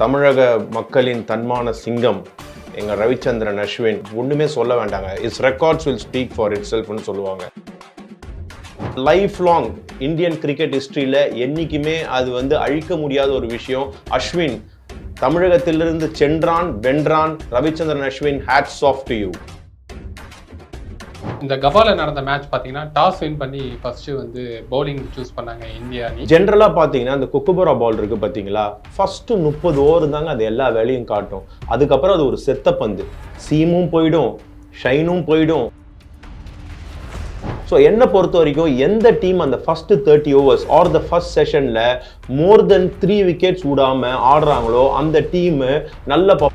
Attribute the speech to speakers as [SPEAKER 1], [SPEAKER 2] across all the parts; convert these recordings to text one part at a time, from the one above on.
[SPEAKER 1] தமிழக மக்களின் தன்மான சிங்கம் எங்கள் ரவிச்சந்திரன் அஸ்வின் ஒன்றுமே சொல்ல வேண்டாங்க. His records will speak for it செல்ஃப்னு சொல்லுவாங்க. லைஃப் லாங் இந்தியன் கிரிக்கெட் ஹிஸ்ட்ரியில் என்றைக்குமே அது வந்து அழிக்க முடியாத ஒரு விஷயம். அஸ்வின் தமிழகத்திலிருந்து சென்றான் வென்றான் Ravichandran Ashwin hats off to you
[SPEAKER 2] இந்த கபால நடந்த மேட்ச் பார்த்தீங்கன்னா டாஸ் வின் பண்ணி ஃபர்ஸ்ட் வந்து பவுலிங் சூஸ் பண்ணாங்க இந்தியா அணி.
[SPEAKER 1] ஜென்ரலாக பார்த்தீங்கன்னா இந்த குக்குபுரா பால் இருக்கு பார்த்தீங்களா ஃபர்ஸ்ட் முப்பது ஓவர் தாங்க அது எல்லா வேலையும் காட்டும். அதுக்கப்புறம் அது ஒரு செத்த பந்து. சீமும் போயிடும் ஷைனும் போயிடும். ஸோ என்னை பொறுத்த வரைக்கும் எந்த டீம் அந்த first thirty overs are the first செஷனில் மோர் தென் த்ரீ விக்கெட்ஸ் விடாமல் ஆடுறாங்களோ அந்த டீமு நல்ல ப-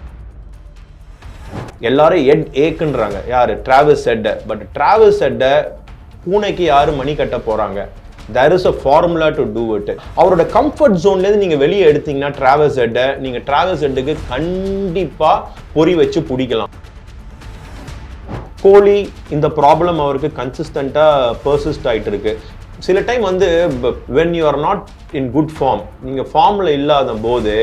[SPEAKER 1] எல்லாரும் எட் ஏக்குன்றாங்க யார்? டிராவல்ஸ் ஹெட்டை பட் டிராவல்ஸ் ஹெட்டை பூனைக்கு யார் மணி கட்ட போகிறாங்க there is a formula to do it அவரோட கம்ஃபர்ட் ஜோன்லேருந்து நீங்கள் வெளியே எடுத்தீங்கன்னா டிராவல்ஸ் ஹெட்டை நீங்கள் டிராவல்ஸ் ஹெட்டுக்கு கண்டிப்பாக பொறி வச்சு பிடிக்கலாம். கோலி இந்த ப்ராப்ளம் அவருக்கு கன்சிஸ்டண்ட்டாக பர்சிஸ்ட் ஆகிட்டு இருக்கு. சில டைம் வந்து when you are not in good form நீங்கள் ஃபார்மில் இல்லாத போது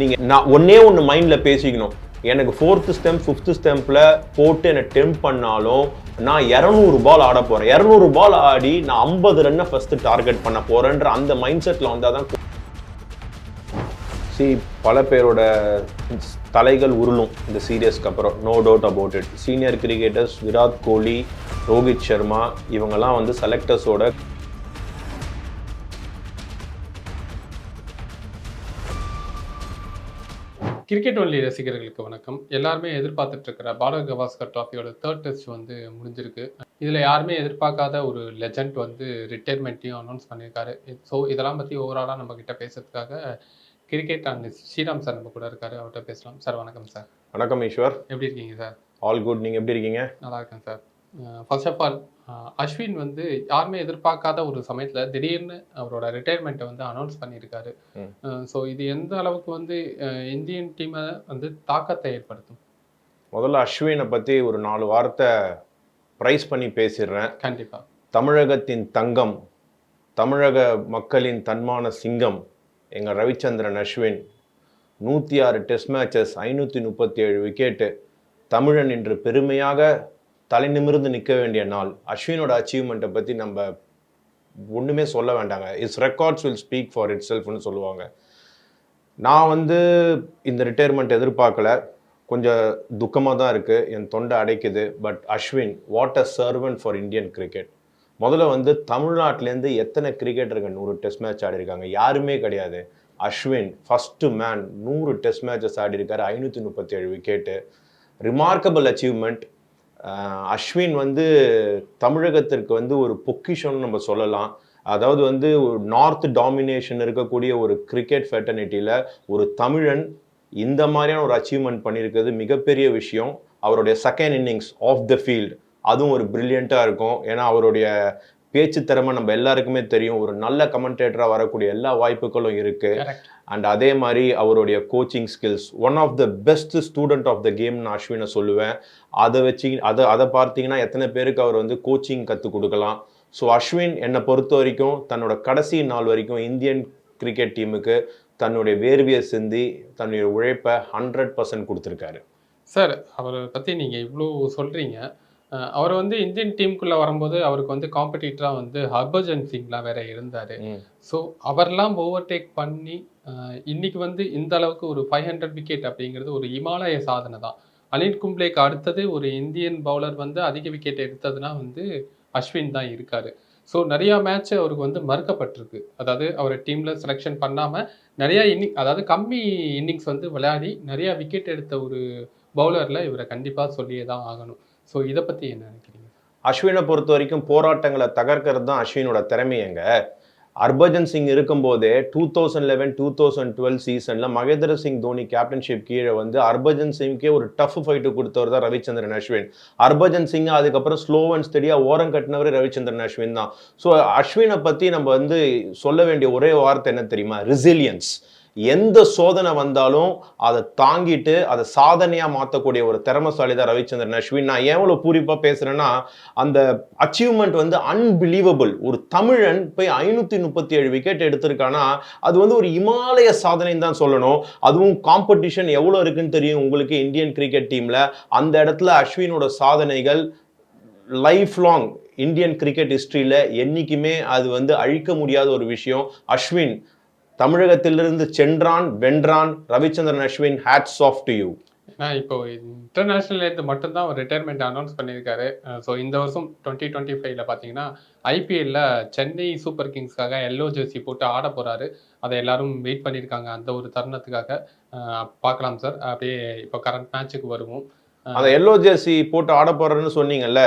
[SPEAKER 1] நீங்கள் நான் ஒன்றே ஒன்று மைண்டில் பேசிக்கணும். எனக்கு ஃபோர்த்து ஸ்டெம்ப் ஃபிஃப்த்து ஸ்டெம்பில் போட்டு என்னை டெம்ப் பண்ணாலும் நான் இரநூறு பால் ஆட போகிறேன் இரநூறு பால் ஆடி நான் ஐம்பது ரன்னை ஃபஸ்ட்டு டார்கெட் பண்ண போகிறேன்ற அந்த மைண்ட் செட்டில் வந்தால் தான் சி பல பேரோட தலைகள் உருளும் இந்த சீரியஸ்க்கு அப்புறம். No doubt about it senior cricketers Virat Kohli Rohit Sharma இவங்கெல்லாம் வந்து செலக்டர்ஸோட
[SPEAKER 2] கிரிக்கெட் ஒன்லி ரசிகர்களுக்கு வணக்கம். எல்லாருமே எதிர்பார்த்துட்டு இருக்கிற பாரத் கவாஸ்கர் ட்ராஃபியோட தேர்ட் டெஸ்ட் வந்து முடிஞ்சிருக்கு. இதில் யாருமே எதிர்பார்க்காத ஒரு லெஜண்ட் வந்து ரிட்டையர்மெண்ட்டையும் அனௌன்ஸ் பண்ணியிருக்காரு. ஸோ இதெல்லாம் பற்றி ஓவராலாக நம்ம கிட்ட பேசுறதுக்காக கிரிக்கெட் அண்ட் ஸ்ரீராம் சார் நம்ம கூட இருக்காரு. அவர்கிட்ட பேசலாம். சார் வணக்கம் சார்
[SPEAKER 1] வணக்கம் ஈஸ்வர்.
[SPEAKER 2] எப்படி இருக்கீங்க சார்
[SPEAKER 1] ஆல் குட் நீங்கள் எப்படி இருக்கீங்க?
[SPEAKER 2] நல்லா இருக்கேன் sir first of all Ashwin வந்து யாருமே எதிர்பார்க்காத ஒரு சமயத்தில் திடீர்னு அவரோட ரிட்டையர்மெண்ட்டை வந்து அனௌன்ஸ் பண்ணியிருக்காரு. ஸோ இது எந்த அளவுக்கு வந்து இந்தியன் டீமை வந்து தாக்கத்தை ஏற்படுத்தும்?
[SPEAKER 1] முதல்ல அஸ்வினை பற்றி ஒரு நாலு வார்த்தை ப்ரைஸ் பண்ணி பேசிடுறேன்.
[SPEAKER 2] கண்டிப்பாக
[SPEAKER 1] தமிழகத்தின் தங்கம் தமிழக மக்களின் தன்மான சிங்கம் எங்கள் ரவிச்சந்திரன் அஸ்வின். நூற்றி ஆறு டெஸ்ட் மேட்சஸ் ஐநூற்றி முப்பத்தி ஏழு விக்கெட்டு தமிழன் என்று பெருமையாக தலை நிமிர்ந்து நிற்க வேண்டிய நாள் அஸ்வினோட அச்சீவ்மெண்ட்டை பற்றி நம்ம ஒன்றுமே சொல்ல வேண்டாங்க. His records will speak for it செல்ஃப்னு சொல்லுவாங்க. நான் வந்து இந்த ரிட்டையர்மெண்ட் எதிர்பார்க்கல. கொஞ்சம் துக்கமாக தான் இருக்குது என் தொண்டை அடைக்குது. But Ashwin what a servant for Indian cricket முதல்ல வந்து தமிழ்நாட்டிலேருந்து எத்தனை கிரிக்கெட்டருங்க நூறு டெஸ்ட் மேட்ச் ஆடிருக்காங்க? யாருமே கிடையாது. அஸ்வின் ஃபஸ்ட்டு மேன் நூறு டெஸ்ட் மேட்சஸ் ஆடிருக்காரு. ஐநூற்றி முப்பத்தி ஏழு விக்கெட்டு ரிமார்க்கபிள் அச்சீவ்மெண்ட் அஸ்வின் வந்து தமிழகத்திற்கு வந்து ஒரு பொக்கிஷம்னு நம்ம சொல்லலாம். அதாவது வந்து நார்த் டாமினேஷன் இருக்கக்கூடிய ஒரு கிரிக்கெட் ஃபெட்டர்னிட்டியில் ஒரு தமிழன் இந்த மாதிரியான ஒரு அச்சீவ்மெண்ட் பண்ணியிருக்கிறது மிகப்பெரிய விஷயம். அவருடைய second innings of the field அதுவும் ஒரு பிரில்லியண்ட்டாக இருக்கும். ஏன்னா அவருடைய பேச்சு திறமை நம்ம எல்லாருக்குமே தெரியும். ஒரு நல்ல கமெண்டேட்டராக வரக்கூடிய எல்லா வாய்ப்புகளும் இருக்குது அண்ட் அதே மாதிரி அவருடைய coaching skills one of the best student of the game நான் அஸ்வினை சொல்லுவேன். அதை வச்சு அதை அதை பார்த்தீங்கன்னா எத்தனை பேருக்கு அவர் வந்து கோச்சிங் கற்றுக் கொடுக்கலாம். ஸோ அஸ்வின் என்னை பொறுத்த வரைக்கும் தன்னோட கடைசி நாள் வரைக்கும் இந்தியன் கிரிக்கெட் டீமுக்கு தன்னுடைய வேர்வியை சிந்தி தன்னுடைய உழைப்பை ஹண்ட்ரட் பர்சன்ட் கொடுத்துருக்காரு.
[SPEAKER 2] சார் அவரை பற்றி நீங்கள் இவ்வளோ சொல்கிறீங்க அவர் வந்து இந்தியன் டீமுக்குள்ளே வரும்போது அவருக்கு வந்து காம்படிட்டராக வந்து ஹர்பஜன் சிங்லாம் வேற இருந்தார். ஸோ அவர்லாம் ஓவர்டேக் பண்ணி இன்னைக்கு வந்து இந்த அளவுக்கு ஒரு ஃபைவ் ஹண்ட்ரட் விக்கெட் அப்படிங்கிறது ஒரு இமாலய சாதனை தான். அனில் கும்ப்ளேக்கு அடுத்தது ஒரு இந்தியன் பவுலர் வந்து அதிக விக்கெட் எடுத்ததுன்னா வந்து அஸ்வின் தான் இருக்காரு. ஸோ நிறையா மேட்ச் அவருக்கு வந்து மறுக்கப்பட்டிருக்கு. அதாவது அவர் டீமில் செலெக்ஷன் பண்ணாமல் நிறையா இன்னிங் அதாவது கம்மி இன்னிங்ஸ் வந்து விளையாடி நிறையா விக்கெட் எடுத்த ஒரு பவுலரில் இவரை கண்டிப்பாக சொல்லியே தான் ஆகணும். ஸோ இதை பற்றி என்ன நினைக்கிறீங்க?
[SPEAKER 1] அஸ்வினை பொறுத்த வரைக்கும் போராட்டங்களை தகர்க்கிறது தான் அஸ்வினோட திறமையங்க ஹர்பஜன் சிங் இருக்கும்போதே two thousand eleven two thousand twelve சீசனில் மகேந்திர சிங் தோனி கேப்டன்ஷிப் கீழே வந்து ஹர்பஜன் சிங்கே ஒரு டஃப் ஃபைட்டு கொடுத்தவர் தான் ரவிச்சந்திரன் அஸ்வின். ஹர்பஜன் சிங் அதுக்கப்புறம் ஸ்லோ அண்ட் ஸ்டெடியாக ஓரம் கட்டினவர் ரவிச்சந்திரன் அஸ்வின் தான். ஸோ அஸ்வினை பற்றி நம்ம வந்து சொல்ல வேண்டிய ஒரே வார்த்தை என்ன தெரியுமா? ரெசிலியன்ஸ் எந்த சோதனை வந்தாலும் அதை தாங்கிட்டு அதை சாதனையாக மாற்றக்கூடிய ஒரு திறமசாலி தான் ரவிச்சந்திரன் அஸ்வின் நான் ஏன் இவ்வளவு பூரிப்பாக பேசுகிறேன்னா அந்த அச்சீவ்மெண்ட் வந்து அன்பிலீவபிள் ஒரு தமிழன் போய் ஐநூற்றி முப்பத்தி ஏழு விக்கெட் எடுத்திருக்கானா அது வந்து ஒரு இமாலய சாதனைன்னு தான் சொல்லணும். அதுவும் காம்படிஷன் எவ்வளோ இருக்குன்னு தெரியும் உங்களுக்கு இந்தியன் கிரிக்கெட் டீமில் அந்த இடத்துல அஸ்வினோட சாதனைகள் லைஃப் லாங் இந்தியன் கிரிக்கெட் ஹிஸ்ட்ரியில் என்றைக்குமே அது வந்து அழிக்க முடியாத ஒரு விஷயம். அஸ்வின் தமிழகத்திலிருந்து சென்றான் வென்றான் Ravichandran Ashwin hats off to you
[SPEAKER 2] ஏன்னா இப்போ இன்டர்நேஷ்னல்லேருந்து மட்டும்தான் ஒரு ரிட்டையர்மெண்ட் அனௌன்ஸ் பண்ணியிருக்காரு. ஸோ இந்த வருஷம் டுவெண்ட்டி டுவெண்ட்டி ஃபைவ்ல பார்த்தீங்கன்னா ஐபிஎல்ல சென்னை சூப்பர் கிங்ஸ்க்காக எல்லோ ஜெர்சி போட்டு ஆட போறாரு. அதை எல்லாரும் வெயிட் பண்ணியிருக்காங்க அந்த ஒரு தருணத்துக்காக. பார்க்கலாம் சார் அப்படியே இப்போ கரண்ட் மேட்சுக்கு வருவோம்.
[SPEAKER 1] அந்த எல்லோ ஜெர்சி போட்டு ஆட போறேன்னு சொன்னீங்கல்ல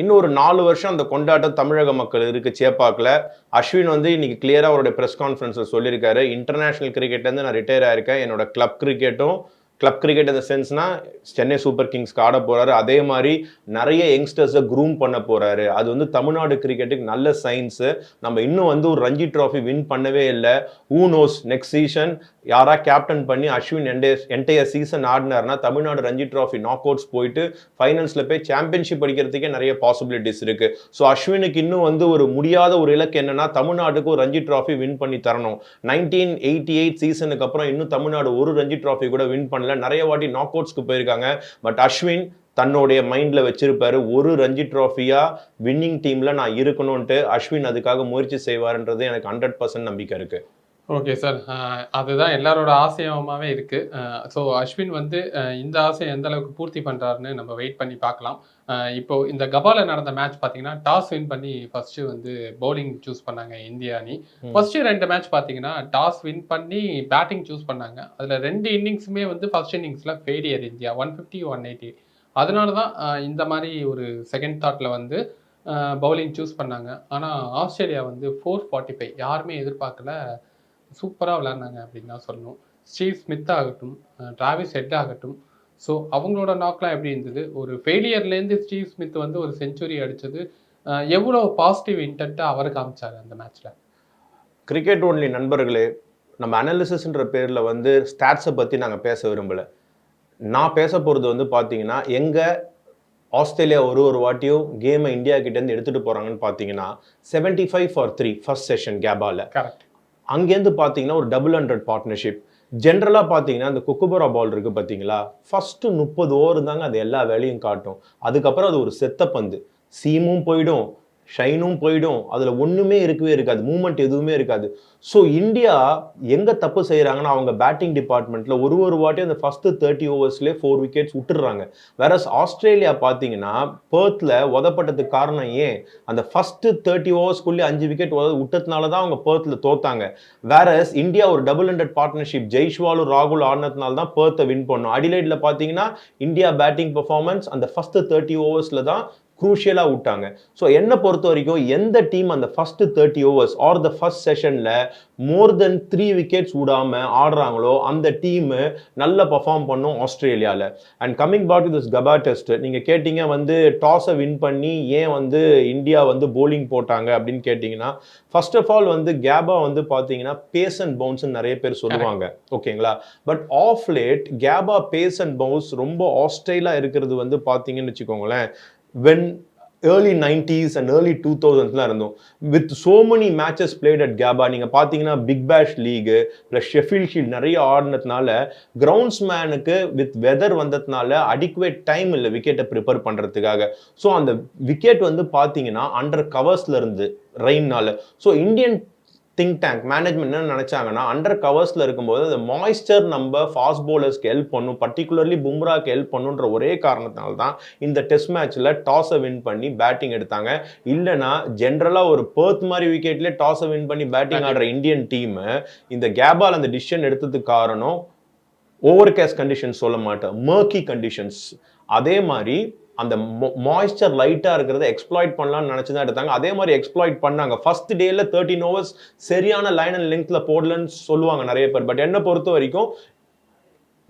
[SPEAKER 1] இன்னும் ஒரு நாலு வருஷம் அந்த கொண்டாட்டம் தமிழக மக்கள் இருக்கு சேப்பாக்கில். அஸ்வின் வந்து இன்னைக்கு கிளியராக அவருடைய ப்ரெஸ் கான்ஃபரன்ஸில் சொல்லியிருக்காரு. இன்டர்நேஷனல் கிரிக்கெட்லேருந்து நான் ரிட்டையர் ஆயிருக்கேன். என்னோட கிளப் கிரிக்கெட்டும் கிளப் கிரிக்கெட் இந்த சென்ஸ்னா சென்னை சூப்பர் கிங்ஸ்க்கு ஆட போகிறாரு அதே மாதிரி நிறைய யங்ஸ்டர்ஸை க்ரூம் பண்ண போகிறாரு அது வந்து தமிழ்நாடு கிரிக்கெட்டுக்கு நல்ல சயின்ஸு நம்ம இன்னும் வந்து ஒரு ரஞ்சி ட்ராஃபி வின் பண்ணவே இல்லை. ஊ நோஸ் நெக்ஸ்ட் சீசன் யாராக கேப்டன் பண்ணி அஸ்வின் என்டே என்டையர் சீசன் ஆடினார்னா Tamil Nadu Ranji trophy knockouts போயிட்டு ஃபைனல்ஸில் போய் சாம்பியன்ஷிப் அடிக்கிறதுக்கே நிறைய பாசிபிலிட்டிஸ் இருக்கு. ஸோ அஸ்வினுக்கு இன்னும் வந்து ஒரு முடியாத ஒரு இலக்கு என்னன்னா தமிழ்நாட்டுக்கு ஒரு ரஞ்சி ட்ராஃபி வின் பண்ணி தரணும். நைன்டீன் எயிட்டி எயிட் சீசனுக்கு அப்புறம் இன்னும் தமிழ்நாடு ஒரு ரஞ்சி ட்ராஃபி கூட வின் பண்ணல. நிறைய வாட்டி நாக் அவுட்ஸ்க்கு போயிருக்காங்க. பட் அஸ்வின் தன்னுடைய மைண்டில் வச்சிருப்பாரு ஒரு ரஞ்சி ட்ராஃபியாக வின்னிங் டீமில் நான் இருக்கணும்ன்ட்டு அஸ்வின் அதுக்காக முயற்சி செய்வாருன்றது எனக்கு ஹண்ட்ரட் பர்சன்ட் நம்பிக்கை இருக்குது
[SPEAKER 2] ஓகே சார் அதுதான் எல்லாரோட ஆசையமாகவே இருக்கு. ஸோ அஸ்வின் வந்து அஹ், இந்த ஆசையை எந்த அளவுக்கு பூர்த்தி பண்றாருன்னு நம்ம வெயிட் பண்ணி பார்க்கலாம். இப்போ இந்த கபால நடந்த மேட்ச் பார்த்தீங்கன்னா டாஸ் வின் பண்ணி ஃபர்ஸ்ட் வந்து பவுலிங் சூஸ் பண்ணாங்க இந்திய அணி.
[SPEAKER 1] ம்.
[SPEAKER 2] ஃபர்ஸ்ட் ரெண்டு மேட்ச் பார்த்தீங்கன்னா டாஸ் வின் பண்ணி பேட்டிங் சூஸ் பண்ணாங்க. அதுல ரெண்டு இன்னிங்ஸுமே வந்து first இன்னிங்ஸ்ல failure India one fifty one eighty அதனால தான் இந்த மாதிரி ஒரு செகண்ட் தாட்ல வந்து பவுலிங் சூஸ் பண்ணாங்க. ஆனால் ஆஸ்திரேலியா வந்து ஃபோர் ஃபார்ட்டி ஃபைவ் யாருமே எதிர்பார்க்கல சூப்பராக விளையாடினாங்க அப்படின்னு தான் சொல்லணும். ஸ்டீவ் ஸ்மித் ஆகட்டும் டிராவிஸ் ஹெட் ஆகட்டும். ஸோ அவங்களோட நாக்லாம் எப்படி இருந்தது? ஒரு ஃபெயிலியர்லேருந்து ஸ்டீவ் ஸ்மித் வந்து ஒரு செஞ்சுரி அடிச்சது. அஹ் எவ்வளோ பாசிட்டிவ் இன்டென்ட்டாக அவர் காமிச்சாரு அந்த மேட்ச்சில்
[SPEAKER 1] கிரிக்கெட் ஒன்லி நண்பர்களே நம்ம அனாலிசிஸ்ன்ற பேரில் வந்து ஸ்டாட்ஸை பற்றி நாங்கள் பேச விரும்பலை. நான் பேச போகிறது வந்து பார்த்தீங்கன்னா எங்கே ஆஸ்திரேலியா ஒரு ஒரு வாட்டியும் கேமை இந்தியா கிட்டேருந்து எடுத்துகிட்டு போகிறாங்கன்னு பார்த்தீங்கன்னா seventy five for three first session கேபாவில்
[SPEAKER 2] correct
[SPEAKER 1] அங்கேருந்து பார்த்தீங்கன்னா ஒரு டபுள் ஹண்ட்ரட் பார்ட்னர்ஷிப் ஜென்ரலாக பார்த்தீங்கன்னா அந்த குக்குபரா பால் இருக்கு பார்த்தீங்களா? ஃபஸ்ட்டு முப்பது ஓவர் தாங்க அது எல்லா வேலையும் காட்டும். அதுக்கப்புறம் அது ஒரு செத்த பந்து. சீமும் போயிடும். ஷைனும் போயிடும். அதில் ஒன்றுமே இருக்கவே இருக்காது. மூமெண்ட் எதுவுமே இருக்காது. ஸோ இந்தியா எங்கே தப்பு செய்கிறாங்கன்னா அவங்க பேட்டிங் டிபார்ட்மெண்ட்டில் ஒரு ஒரு வாட்டி அந்த ஃபஸ்ட்டு தேர்ட்டி ஓவர்ஸ்லேயே ஃபோர் விக்கெட்ஸ் விட்டுடுறாங்க. வேற ஆஸ்திரேலியா பார்த்தீங்கன்னா பேர்த்தில் உதப்பட்டதுக்கு காரணம் ஏன்? அந்த ஃபஸ்ட்டு தேர்ட்டி ஓவர்ஸ்க்குள்ளே அஞ்சு விக்கெட் விட்டதுனால தான் அவங்க பேர்த்தில் தோத்தாங்க. வேற இந்தியா ஒரு டபுள் ஹண்ட்ரட் பார்ட்னர்ஷிப் ஜெய்ஷ்வாலும் ராகுல் ஆடினதுனால தான் பேர்த்தை வின் பண்ணும். அடிலைட்டில் பார்த்தீங்கன்னா இந்தியா பேட்டிங் பர்ஃபார்மன்ஸ் அந்த ஃபஸ்ட்டு தேர்ட்டி ஓவர்ஸில் தான் குரூஷியலாக விட்டாங்க. ஸோ என்னை பொறுத்த வரைக்கும் எந்த டீம் அந்த first thirty overs are the first செஷனில் மோர் தென் த்ரீ விக்கெட்ஸ் விடாம ஆடுறாங்களோ அந்த டீம் நல்ல பர்ஃபார்ம் பண்ணும் ஆஸ்திரேலியாவில் and coming back to this Gabba test நீங்கள் கேட்டீங்க வந்து டாஸை வின் பண்ணி ஏன் வந்து இந்தியா வந்து போலிங் போட்டாங்க அப்படின்னு கேட்டிங்கன்னா ஃபர்ஸ்ட் ஆஃப் ஆல் வந்து கேபா வந்து பார்த்தீங்கன்னா பேஸ் அண்ட் பவுன்ஸ்னு நிறைய பேர் சொல்லுவாங்க. ஓகேங்களா? But of late Gabba pace and bounce ரொம்ப ஆஸ்ட்ரேலாக இருக்கிறது வந்து பார்த்தீங்கன்னு வச்சுக்கோங்களேன். When early nineties and early two தௌசண்ட்ஸ்லாம் இருந்தோம். With so many matches played at Gabba நீங்கள் பார்த்தீங்கன்னா big bash league plus Sheffield Shield நிறைய ஆடினதுனால கிரவுண்ட்ஸ் மேனுக்கு வித் வெதர் வந்ததுனால அடிக்குவேட் டைம் இல்லை விக்கெட்டை ப்ரிப்பேர் பண்ணுறதுக்காக ஸோ அந்த விக்கெட் வந்து பார்த்தீங்கன்னா அண்டர் கவர்ஸ்ல இருந்து ரெயின்னால so Indian think tank management என்ன நினைச்சாங்கன்னா அண்டர் கவர்ஸ்ல இருக்கும்போது அந்த மாய்ஸ்சர் நம்ம ஃபாஸ்ட் bowlersக்கு ஹெல்ப் பண்ணும் பர்டிகுலர்லி பும்ராக்கு ஹெல்ப் பண்ணுன்ற ஒரே காரணத்தினால தான் இந்த டெஸ்ட் மேட்ச்ல டாஸை வின் பண்ணி பேட்டிங் எடுத்தாங்க. இல்லைன்னா ஜென்ரலா ஒரு பேர்த் மாதிரி விக்கெட்லேயே டாஸை வின் பண்ணி பேட்டிங் ஆடுற இந்தியன் டீம் இந்த கேபால் அந்த டிசிஷன் எடுத்ததுக்கு காரணம் ஓவர் கேஸ் கண்டிஷன்ஸ் சொல்ல மாட்டேன் மர்க்கி கண்டிஷன்ஸ் அதே மாதிரி அந்த மாய்ஸ்சர் லைட்டாக இருக்கிறத எக்ஸ்ப்ளாய்ட் பண்ணலாம்னு நினச்சி தான் எடுத்தாங்க. அதே மாதிரி எக்ஸ்ப்ளாய்ட் பண்ணாங்க. ஃபர்ஸ்ட் டேல தேர்ட்டின் ஓவர்ஸ் சரியான லைன் அண்ட் லென்த்தில் போடலன்னு சொல்லுவாங்க நிறைய பேர். பட் என்னை பொறுத்த வரைக்கும்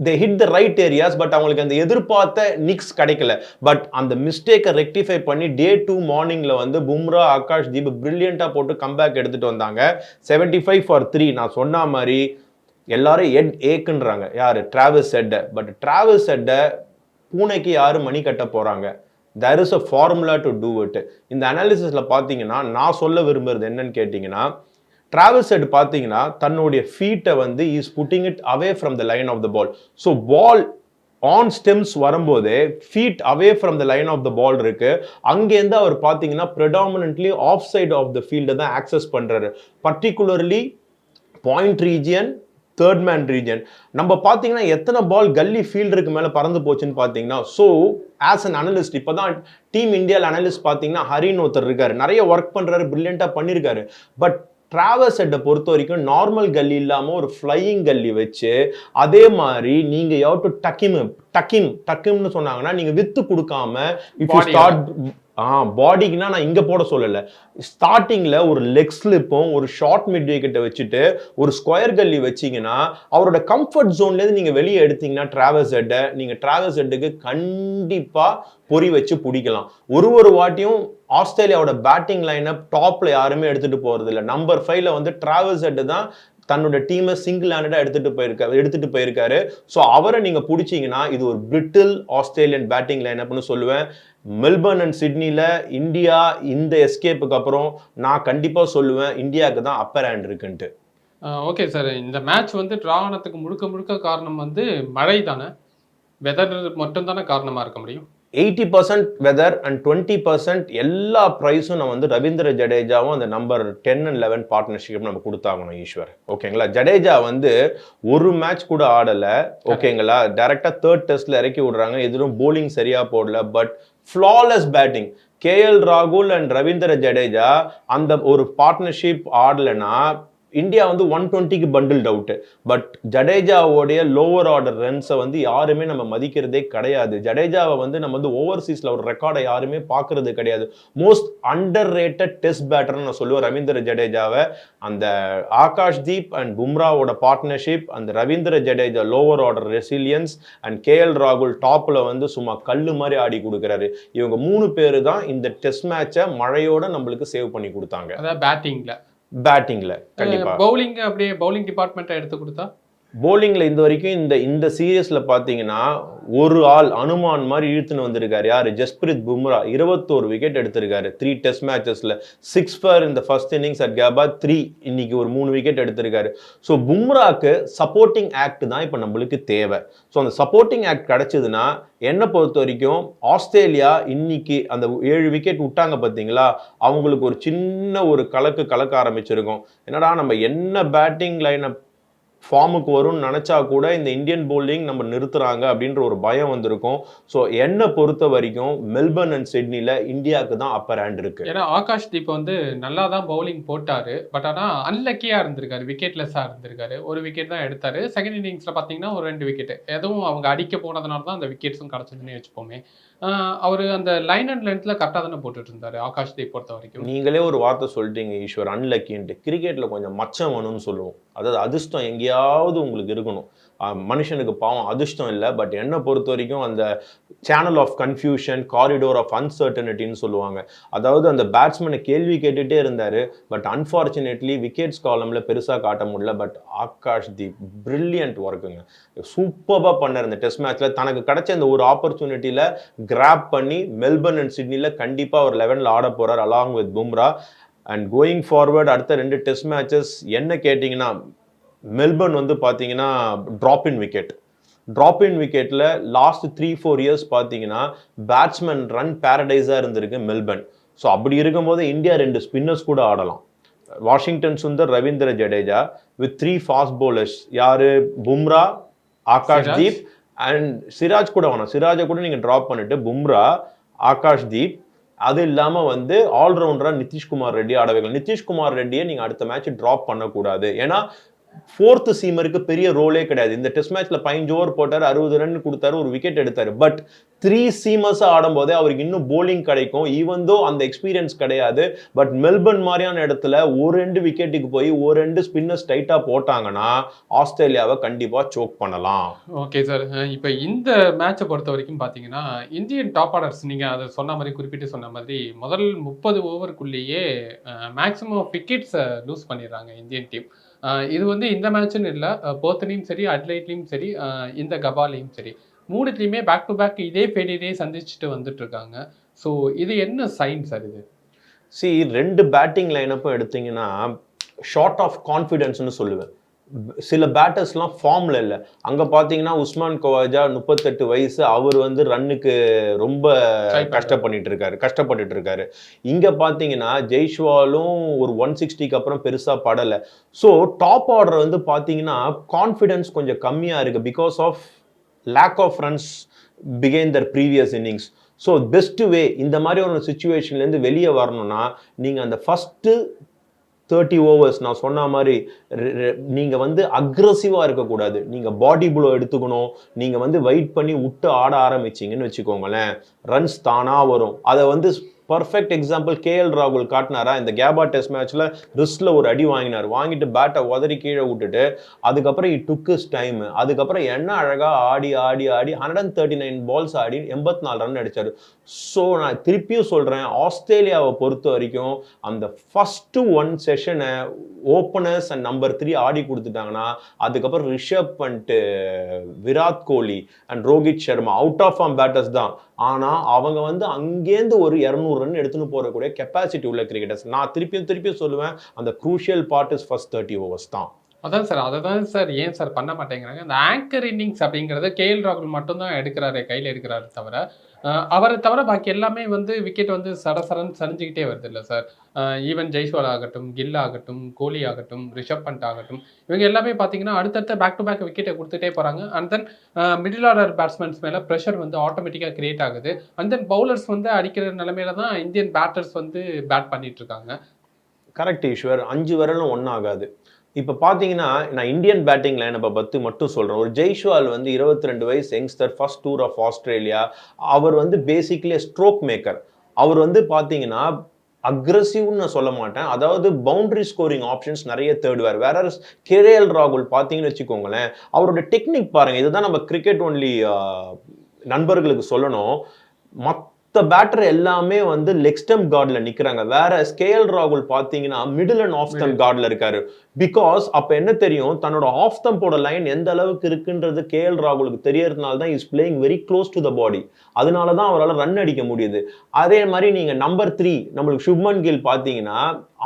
[SPEAKER 1] they hit the right areas but அவங்களுக்கு அந்த எதிர்பார்த்த நிக்ஸ் கிடைக்கல. பட் அந்த மிஸ்டேக்கை ரெக்டிஃபை பண்ணி டே டூ மார்னிங்கில் வந்து பும்ரா ஆகாஷ் தீப் பிரில்லியண்ட்டாக போட்டு கம்பேக் எடுத்துகிட்டு வந்தாங்க. செவன்டி ஃபைவ் ஃபார் த்ரீ நான் சொன்ன மாதிரி எல்லாரும் எட் ஏக்குன்றாங்க. யார்? டிராவல்ஸ் ஹெட்டை பட் டிராவல்ஸ் ஹெட்டை பூனைக்கு யார் மணி கட்ட போகிறாங்க there is a formula to do it இந்த அனாலிசிஸில் பார்த்தீங்கன்னா நான் சொல்ல விரும்புறது என்னன்னு கேட்டிங்கன்னா டிராவல் செட் பார்த்தீங்கன்னா தன்னுடைய ஃபீட்டை வந்து is putting it away from the line of the ball so ball on stumps வரும்போதே feet away from the line of the ball இருக்கு. அங்கேருந்து அவர் பார்த்தீங்கன்னா predominantly off side of the ஃபீல்டை தான் ஆக்சஸ் பண்ணுறாரு particularly point region third man region நம்ம பார்த்தீங்கன்னா எத்தனை பால் கல்லி ஃபீல்டருக்கு மேலே பறந்து போச்சுன்னு பார்த்தீங்கன்னா ஸோ ஆஸ் அன் அனலிஸ்ட் இப்போ தான் டீம் இந்தியாவில் அனலிஸ்ட் பார்த்தீங்கன்னா ஹரின் ஒருத்தர் இருக்காரு. நிறைய ஒர்க் பண்ணுறாரு பிரில்லியண்ட்டாக பண்ணியிருக்காரு பட் டிராவல் செட்டை பொறுத்த வரைக்கும் நார்மல் கல்லி இல்லாமல் ஒரு ஃப்ளையிங் கல்லி வச்சு அதே மாதிரி நீங்கள் யவ் டு டக்கிம் டக்கிம் டக்கிம்னு சொன்னாங்கன்னா நீங்கள் வித்து கொடுக்காம இஃப் யூ? ஸ்டார்ட் ஆ பாடிக்குனா நான் இங்கே போட சொல்லலை. ஸ்டார்டிங்கில் ஒரு லெக் ஸ்லிப்பும் ஒரு ஷார்ட் மிட் விக்கெட்டை வச்சுட்டு ஒரு ஸ்கொயர் கல்லி வச்சீங்கன்னா அவரோட கம்ஃபர்ட் ஜோன்லேருந்து நீங்கள் வெளியே எடுத்தீங்கன்னா ட்ராவல்ஸ் ஹெட்டை நீங்கள் ட்ராவல்ஸ் ஹெட்டுக்கு கண்டிப்பாக பொறி வச்சு பிடிக்கலாம். ஒரு ஒரு வாட்டியும் ஆஸ்திரேலியாவோட பேட்டிங் லைனை டாப்பில் யாருமே எடுத்துகிட்டு போகிறதில்ல நம்பர் ஃபைவ்ல வந்து ட்ராவல்ஸ் ஹெட்டு தான் தன்னோட டீமை சிங்கிள் ஹேண்டடாக எடுத்துட்டு போயிருக்காரு எடுத்துட்டு போயிருக்காரு. ஸோ அவரை நீங்கள் பிடிச்சீங்கன்னா இது ஒரு பிரிட்டில் ஆஸ்திரேலியன் பேட்டிங் லைனப்னு சொல்லுவேன். மெல்பர்ன் அண்ட் சிட்னில இந்தியா இந்த எஸ்கேப்புக்கு அப்புறம் நான் கண்டிப்பா சொல்லுவேன் இந்தியாவுக்கு தான் அப்பர் ஹேண்ட் இருக்குன்ட்டு.
[SPEAKER 2] Okay sir. இந்த மேட்ச் வந்து ட்ரா ஆனதுக்கு முழுக்க முழுக்க காரணம் வந்து மழை தானே? வெதர் மட்டும் தானே காரணமாக இருக்க முடியும்?
[SPEAKER 1] Eighty percent weather and twenty percent எல்லா ப்ரைஸும் நம்ம வந்து ரவீந்திர ஜடேஜாவும் அந்த number ten and eleven partnership நம்ம கொடுத்தாகணும் ஈஸ்வர் ஓகேங்களா? ஜடேஜா வந்து ஒரு மேட்ச் கூட ஆடல. ஓகேங்களா? டைரக்டா தேர்ட் டெஸ்ட்ல இறக்கி விடுறாங்க. எதிரும் போலிங் சரியா போடல. பட் ஃப்ளாலெஸ் பேட்டிங் கேஎல் ராகுல் அண்ட் ரவீந்திர ஜடேஜா அந்த ஒரு பார்ட்னர்ஷிப் ஆடலைன்னா இந்தியா வந்து ஒன் டுவெண்ட்டிக்கு பண்டில் டவுட்டு பட் ஜடேஜாவோடைய லோவர் ஆர்டர் ரன்ஸை வந்து யாருமே நம்ம மதிக்கிறதே கிடையாது. ஜடேஜாவை வந்து நம்ம வந்து ஓவர்சீஸில் ஒரு ரெக்கார்டை யாருமே பார்க்கறது கிடையாது. மோஸ்ட் அண்டர் ரேட்டட் டெஸ்ட் பேட்டர்னு நான் சொல்லுவேன் ரவீந்திர ஜடேஜாவை. அந்த ஆகாஷ் தீப் அண்ட் பும்ராவோட பார்ட்னர்ஷிப் அந்த Ravindra Jadeja lower order resilience and KL ராகுல் டாப்பில் வந்து சும்மா கல் மாதிரி ஆடி கொடுக்குறாரு. இவங்க மூணு பேர் தான் இந்த டெஸ்ட் மேட்சை மழையோட நம்மளுக்கு சேவ் பண்ணி கொடுத்தாங்க.
[SPEAKER 2] அதாவது பேட்டிங்கில்
[SPEAKER 1] பேட்டிங்ல கண்டிப்பா.
[SPEAKER 2] பவுலிங் அப்படியே பவுலிங் டிபார்ட்மெண்ட்டை எடுத்து கொடுத்தா?
[SPEAKER 1] போலிங்கில் இந்த வரைக்கும் இந்த இந்த சீரியஸில் பார்த்தீங்கன்னா ஒரு ஆள் அனுமான் மாதிரி இழுத்துன்னு வந்திருக்காரு. யார்? ஜஸ்பிரித் பும்ரா இருபத்தோரு விக்கெட் எடுத்திருக்காரு. த்ரீ டெஸ்ட் மேட்சஸில் சிக்ஸ் ஃபார் இந்த first innings at Gabba three இன்னைக்கு ஒரு மூணு விக்கெட் எடுத்திருக்காரு. ஸோ பும்ராக்கு சப்போர்ட்டிங் ஆக்ட் தான் இப்போ நம்மளுக்கு தேவை. ஸோ அந்த சப்போர்ட்டிங் ஆக்ட் கிடச்சிதுன்னா என்னை பொறுத்த வரைக்கும் ஆஸ்திரேலியா இன்னைக்கு அந்த ஏழு விக்கெட் விட்டாங்க பார்த்தீங்களா அவங்களுக்கு ஒரு சின்ன ஒரு கலக்கு கலக்க ஆரம்பிச்சிருக்கும். என்னடா நம்ம என்ன பேட்டிங் லைனை ஃபார்முக்கு வரும்னு நினச்சா கூட இந்த இந்தியன் bowling நம்ம நிறுத்துறாங்க அப்படின்ற ஒரு பயம் வந்திருக்கும். ஸோ என்னை பொறுத்த வரைக்கும் மெல்பர்ன் அண்ட் சிட்னியில் இந்தியாவுக்கு தான் அப்பர் ஹேண்ட் இருக்கு.
[SPEAKER 2] ஏன்னா ஆகாஷ் தீப் வந்து நல்லா தான் பவுலிங் போட்டார். பட் ஆனால் அன்லக்கியாக இருந்திருக்காரு. விக்கெட்லெஸ்ஸாக இருந்திருக்காரு. ஒரு விக்கெட் தான் எடுத்தார். செகண்ட் இன்னிங்ஸில் பார்த்தீங்கன்னா ஒரு ரெண்டு விக்கெட் எதுவும் அவங்க அடிக்க போனதுனால தான் அந்த விக்கெட்ஸும் கிடச்சதுன்னு வச்சுப்போமே. அவர் அந்த லைன் அண்ட் லென்த்தில் கரெக்டாக தானே போட்டுட்டு இருந்தாரு ஆகாஷ் தீப் பொறுத்த வரைக்கும்
[SPEAKER 1] நீங்களே ஒரு வார்த்தை சொல்லிட்டீங்க ஈஸ்வர் அன்லக்கின்ட்டு கிரிக்கெட்டில் கொஞ்சம் மச்சம் வேணும்னு சொல்லுவோம். அதாவது அதிர்ஷ்டம் எங்கேயாவது உங்களுக்கு இருக்கணும். மனுஷனுக்கு பாவம் அதிர்ஷ்டம் இல்லை. பட் என்னை பொறுத்த வரைக்கும் அந்த channel of confusion corridor of அன்சர்டனிட்டின்னு சொல்லுவாங்க. அதாவது அந்த பேட்ஸ்மேனை கேள்வி கேட்டுட்டே இருந்தார். பட் அன்ஃபார்ச்சுனேட்லி விக்கெட்ஸ் காலமில் பெருசாக காட்ட முடியல. பட் ஆகாஷ் தி பிரில்லியன்ட் ஒர்க்குங்க சூப்பராக பண்ணார் இந்த டெஸ்ட் மேட்ச்சில் தனக்கு கிடைச்ச இந்த ஒரு ஆப்பர்ச்சுனிட்டியில் கிராப் பண்ணி மெல்பர்ன் அண்ட் சிட்னியில் கண்டிப்பாக ஒரு லெவனில் ஆட போகிறார் along with Bumrah and going forward அடுத்த ரெண்டு டெஸ்ட் மேட்சஸ் என்ன கேட்டிங்கன்னா மெல்பர்ன் வந்து பார்த்தீங்கன்னா drop in wicket drop in விக்கெட்டில் last three four years பார்த்தீங்கன்னா பேட்ஸ்மேன் ரன் பேரடைஸாக இருந்திருக்கு மெல்பர்ன் ஸோ அப்படி இருக்கும்போது இந்தியா ரெண்டு ஸ்பின்னர்ஸ் கூட ஆடலாம். Washington Sundar Ravindra Jadeja with three fast bowlers. யாரு? பும்ரா ஆகாஷ். தீப் அண்ட் சிராஜ் கூட வேணாம். சிராஜை கூட நீங்கள் ட்ராப் பண்ணிட்டு பும்ரா ஆகாஷ் தீப் அது இல்லாமல் வந்து ஆல்ரவுண்டராக நிதிஷ்குமார் ரெட்டி ஆட வைக்கலாம். நிதிஷ்குமார் ரெட்டியை நீங்கள் அடுத்த மேட்ச் ட்ராப் பண்ணக்கூடாது. ஏன்னா ஃபோர்த்து சீமருக்கு பெரிய ரோலே கிடையாது. இந்த டெஸ்ட் மேட்ச்ல பதினஞ்சு ஓவர் போட்டார் அறுபது ரன் கொடுத்தாரு ஒரு விக்கெட் எடுத்தாரு. பட் த்ரீ சீமர்ஸ் ஆடும் போதே அவருக்கு இன்னும் போலிங் கிடைக்கும். ஈவன் தோ அந்த எக்ஸ்பீரியன்ஸ் கிடையாது பட் மெல்பர்ன் மாதிரியான இடத்துல ஒரு ரெண்டு விக்கெட்டுக்கு போய் ஒரு ரெண்டு ஸ்பின்னர்ஸ் டைட்டா போட்டாங்கன்னா ஆஸ்திரேலியாவை கண்டிப்பா சோக் பண்ணலாம்.
[SPEAKER 2] ஓகே சார் இப்போ இந்த மேட்சை பொறுத்த வரைக்கும் பார்த்தீங்கன்னா இந்தியன் டாப் ஆர்டர்ஸ் நீங்கள் அதை சொன்ன மாதிரி குறிப்பிட்டு சொன்ன மாதிரி முதல் முப்பது ஓவருக்குள்ளேயே மேக்ஸிமம் விக்கெட்ஸை லூஸ் பண்ணிடுறாங்க இந்தியன் டீம் இது வந்து இந்த மேட்ச்னு இல்லை. போர்த்தனையும் சரி அட்லைட்லையும் சரி இந்த கபாலையும் சரி. மூணுத்துலையுமே பேக் டு பேக் இதே ஃபெயிலியரே சந்திச்சுட்டு வந்துட்டு இருக்காங்க ஸோ இது என்ன சைன் சார் இது?
[SPEAKER 1] சி ரெண்டு பேட்டிங் லைனப்பும் எடுத்தீங்கன்னா ஷார்ட் ஆஃப் கான்ஃபிடென்ஸ்னு சொல்லுவேன். சில பேட்டர்ஸ்லாம் ஃபார்மில் இல்லை. அங்கே பார்த்தீங்கன்னா உஸ்மான் கவாஜா முப்பத்தெட்டு வயசு அவர் வந்து ரன்னுக்கு ரொம்ப. கஷ்டப்பட்டுட்டு இருக்காரு கஷ்டப்பட்டுட்டு இருக்காரு இங்கே பார்த்தீங்கன்னா ஜெய்ஷ்வாலும் ஒரு ஒன் சிக்ஸ்டிக்கு அப்புறம் பெருசாக படலை. ஸோ டாப் ஆர்டர் வந்து பார்த்தீங்கன்னா கான்ஃபிடென்ஸ் கொஞ்சம் கம்மியாக இருக்குது because of lack of runs பிகைன் the previous innings so best way இந்த மாதிரி ஒரு சுச்சுவேஷன்லேருந்து வெளியே வரணும்னா நீங்கள் அந்த ஃபஸ்ட்டு தேர்ட்டி ஓவர்ஸ் நான் சொன்ன மாதிரி நீங்கள் வந்து அக்ரஸிவாக இருக்கக்கூடாது. நீங்கள் பாடி ப்ளோ எடுத்துக்கணும். நீங்கள் வந்து வெயிட் பண்ணி விட்டு ஆட ஆரம்பிச்சிங்கன்னு வச்சுக்கோங்களேன் ரன்ஸ் தானாக வரும். அதை வந்து பர்ஃபெக்ட் எக்ஸாம்பிள் கேஎல் ராகுல் காட்டினாரா? இந்த கேபா டெஸ்ட் மேட்ச்ல ரிஸ்ட்ல ஒரு அடி வாங்கினார். வாங்கிட்டு பேட்டை உதறி கீழே விட்டுட்டு அதுக்கப்புறம் இ டுக்குஸ் டைம் அதுக்கப்புறம் என்ன அழகா ஆடி ஆடி ஆடி hundred and thirty nine balls ஆடி எண்பத்தி நாலு ரன் அடிச்சாரு. ஸோ நான் திருப்பியும் சொல்றேன் ஆஸ்திரேலியாவை பொறுத்த வரைக்கும் அந்த ஃபர்ஸ்ட் ஒன் செஷனை ஓப்பனர்ஸ் அண்ட் நம்பர் த்ரீ ஆடி கொடுத்துட்டாங்கன்னா அதுக்கப்புறம் ரிஷப் பண்ணிட்டு Virat Kohli and Rohit Sharma out of form batters தான். ஆனால் அவங்க வந்து அங்கேருந்து ஒரு இரநூறு ரன் எடுத்துன்னு போகக்கூடிய கெப்பாசிட்டி உள்ள கிரிக்கெட்டர்ஸ் நான் திருப்பியும் திருப்பியும் சொல்லுவேன் அந்த crucial part is first thirty overs தான்.
[SPEAKER 2] அதான் சார் அதை தான் சார் ஏன் சார் பண்ண மாட்டேங்கிறாங்க? இந்த ஆங்கர் இன்னிங்ஸ் அப்படிங்கிறத கேஎல் ராகுல் மட்டும்தான் எடுக்கிறாரு கையில் எடுக்கிறாரு தவிர அவரை தவிர பாக்கி எல்லாமே வந்து விக்கெட் வந்து சடசடன்னு சரிஞ்சுக்கிட்டே வருது இல்லை சார் ஈவன் ஜெய்ஸ்வால் ஆகட்டும் கில் ஆகட்டும் கோலி ஆகட்டும் ரிஷப் பண்ட் ஆகட்டும் இவங்க எல்லாமே பார்த்தீங்கன்னா அடுத்தடுத்த பேக் டு பேக் விக்கெட்டை கொடுத்துட்டே போகிறாங்க and then middle order batsmen மேலே ப்ரெஷர் வந்து ஆட்டோமேட்டிக்காக கிரியேட் ஆகுது. அண்ட் தென் பவுலர்ஸ் வந்து அடிக்கிற நிலமையில தான் இந்தியன் பேட்டர்ஸ் வந்து பேட் பண்ணிட்டு இருக்காங்க.
[SPEAKER 1] கரெக்ட் ஈஸ்வர். அஞ்சு வரலும் ஒன்றாகாது இப்போ பார்த்தீங்கன்னா நான் இந்தியன் பேட்டிங் லைனப்பை பற்றி மட்டும் சொல்கிறேன் ஒரு ஜெய்ஷ்வால் வந்து இருபத்தி ரெண்டு வயசு youngster first tour of Australia அவர் வந்து பேசிக்லி ஸ்ட்ரோக் மேக்கர் அவர் வந்து பார்த்தீங்கன்னா அக்ரஸிவ்னு நான் சொல்ல மாட்டேன். அதாவது பவுண்டரி ஸ்கோரிங் ஆப்ஷன்ஸ் நிறைய தேடுவார். வேற கேஎல் ராகுல் பார்த்தீங்கன்னு வச்சுக்கோங்களேன் அவரோட டெக்னிக் பாருங்கள் இதுதான் நம்ம கிரிக்கெட் ஒன்லி நண்பர்களுக்கு சொல்லணும். மற்ற பேட்டர் எல்லாமே வந்து லெக் ஸ்டம்ப் கார்டில் நிற்கிறாங்க வேற ஸ்கேல் ராகுல் பார்த்தீங்கன்னா மிடில் அண்ட் ஆஃப் ஸ்டம்ப் கார்டில் இருக்காரு. பிகாஸ் அப்போ என்ன தெரியும்? தன்னோட ஆஃப் ஸ்டம்போட லைன் எந்த அளவுக்கு இருக்குன்றது கேஎல் ராகுலுக்கு தெரியறதுனால தான் is playing very close to the body அதனால தான் அவரால் ரன் அடிக்க முடியுது. அதே மாதிரி நீங்கள் நம்பர் த்ரீ நம்மளுக்கு சுப்மன் கில் பார்த்தீங்கன்னா